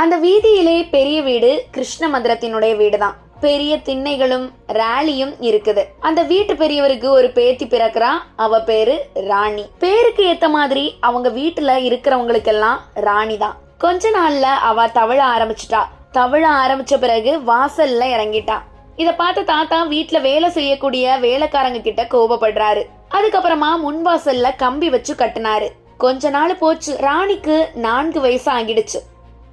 அந்த வீதியிலே பெரிய வீடு கிருஷ்ண மந்திரத்தினுடைய வீடுதான். பெரிய திண்ணைகளும் ரேலியும் இருக்குது. அந்த வீட்டு பெரியவருக்கு ஒரு பேத்தி பிறக்கிறா. அவ பேரு ராணி. பேருக்கு ஏத்த மாதிரி அவங்க வீட்டுல இருக்கிறவங்களுக்கெல்லாம் ராணி தான் கொஞ்ச நாள்ல அவ தவழ ஆரம்பிச்சிட்டா. தவழ ஆரம்பிச்ச பிறகு வாசல்ல இறங்கிட்டா. இத பார்த்த தாத்தா வீட்ல வேலை செய்யக்கூடிய வேலைக்காரங்க கிட்ட கோபப்படுறாரு. அதுக்கப்புறமா முன்வாசல்ல கம்பி வச்சு கட்டினாரு. கொஞ்ச நாள் போச்சு. ராணிக்கு நான்கு வயசு ஆகிடுச்சு.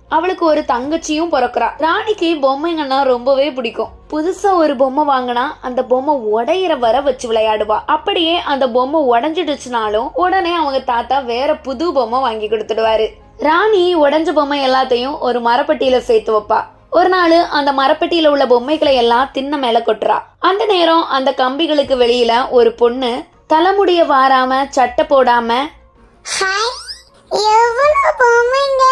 அவளுக்கு ஒரு தங்கச்சியும் பிறக்கிறா. ராணிக்கு பொம்மைங்கன்னா ரொம்பவே பிடிக்கும். புதுசா ஒரு பொம்மை வாங்கினா அந்த பொம்மை உடையிற வர வச்சு விளையாடுவா. அப்படியே அந்த பொம்மை உடஞ்சிடுச்சுனாலும் உடனே அவங்க தாத்தா வேற புது பொம்மை வாங்கி கொடுத்துடுவாரு. ராணி உடஞ்ச பொம்மை எல்லாத்தையும் ஒரு மரப்பட்டியில சேர்த்து வைப்பா. ஒரு நாள் அந்த மரப்பெட்டியில உள்ள பொம்மைகளை எல்லாம் தின்ன மேல கொட்டுறா. அந்த நேரம் அந்த கம்பிகளுக்கு வெளியில ஒரு பொண்ணு தலைமுடிய வாராம சட்டை போடாம எவ்வளவு பொம்மைங்க?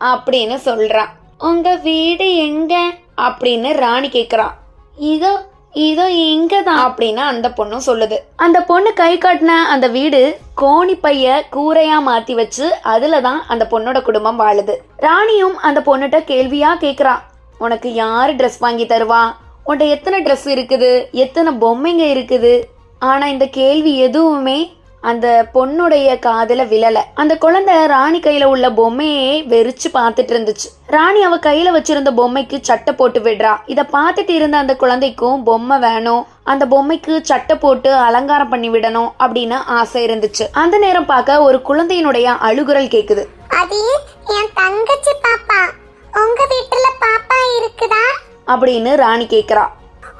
அப்படின்னு சொல்றான் உங்க வீடு எங்க? அப்படின்னு ராணி கேக்குறான் இதோ இதோ எங்க தான் அப்படின்னு அந்த பொண்ணும் சொல்லுது. அந்த பொண்ணு கை காட்டின அந்த வீடு கோணி பைய கூரையா மாத்தி வச்சு அதுல தான் அந்த பொண்ணோட குடும்பம் வாழுது. ராணியும் அந்த பொண்ணுகிட்ட கேள்வியா கேக்குறான் உனக்கு யாரு ட்ரெஸ் வாங்கி தருவா? உன்கிட்ட எத்தனை ட்ரெஸ் இருக்குது? எத்தனை பொம்மைங்க இருக்குது? ஆனா இந்த கேள்வி எதுவுமே அந்த பொண்ணுடைய காதுல விழல. அந்த குழந்தை ராணி கையில உள்ள பொம்மையே வெறிச்சு பார்த்துட்டு இருந்துச்சு. ராணி அவ கையில வச்சிருந்த பொம்மைக்கு சட்டை போட்டு விடுறா. இத பார்த்துட்டு இருந்த அந்த குழந்தைக்கும் பொம்மை வேணும். அந்த பொம்மைக்கு சட்டை போட்டு அலங்காரம் பண்ணி விடணும் அப்படின்னு ஆசை இருந்துச்சு. அந்த நேரம் பார்க்க ஒரு குழந்தையினுடைய அழுகுரல் கேக்குது. அது என் தங்கச்சி பாப்பா. உங்க வீட்டுல பாப்பா இருக்குதா? அப்படின்னு ராணி கேக்குறா.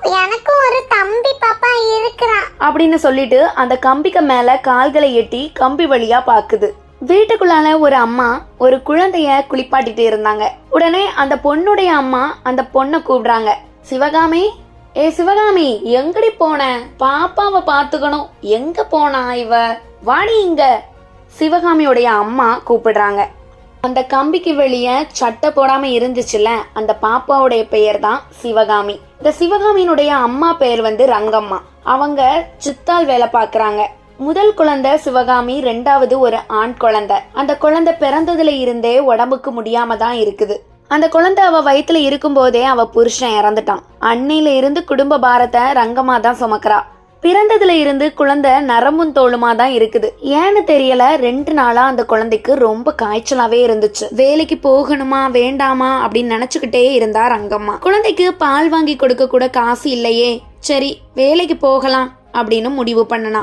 எனக்கும் ஒரு அப்படின்னு சொல்லிட்டு அந்த கம்பிக்கு மேல கால்களை எட்டி கம்பி வழியா பாக்குது. வீட்டுக்குள்ளால ஒரு அம்மா ஒரு குழந்தைய குளிப்பாட்டிட்டு இருந்தாங்க. உடனே அந்த பொண்ணுடைய அம்மா அந்த பொண்ணை கூப்பிடுறாங்க. சிவகாமி ஏ சிவகாமி எங்கடி போன? பாப்பாவை பாத்துக்கணும். எங்க போனா இவ? வாடி இங்க. சிவகாமியுடைய அம்மா கூப்பிடுறாங்க. அந்த கம்பிக்கு வெளியே சட்டை போடாம இருந்துச்சுல அந்த பாப்பாவுடைய பெயர் தான் சிவகாமி. இந்த சிவகாமியினுடைய அம்மா பெயர் வந்து ரங்கம்மா. அவங்க சித்தால் வேலை பார்க்குறாங்க. முதல் குழந்தை சிவகாமி ரெண்டாவது ஒரு ஆண் குழந்தை. அந்த குழந்தை பிறந்ததுல இருந்தே உடம்புக்கு முடியாம தான் இருக்குது. அந்த குழந்தை அவ வயித்துல இருக்கும்போதே அவ புருஷன் இறந்துட்டான். அன்னையில இருந்து குடும்ப பாரத்தை ரங்கம்மா தான் சுமக்கிறா. பிறந்ததுல இருந்து குழந்தை நரம்பும் தோளுமா தான் இருக்குது. ஏன்னு தெரியல ரெண்டு நாளா அந்த குழந்தைக்கு ரொம்ப காய்ச்சலாவே இருந்துச்சு. வேலைக்கு போகணுமா வேண்டாமா அப்படின்னு நினைச்சுக்கிட்டே இருந்தா ரங்கம்மா. குழந்தைக்கு பால் வாங்கி கொடுக்க கூட காசு இல்லையே. சரி வேலைக்கு போகலாம் அப்படின்னு முடிவு பண்ணனா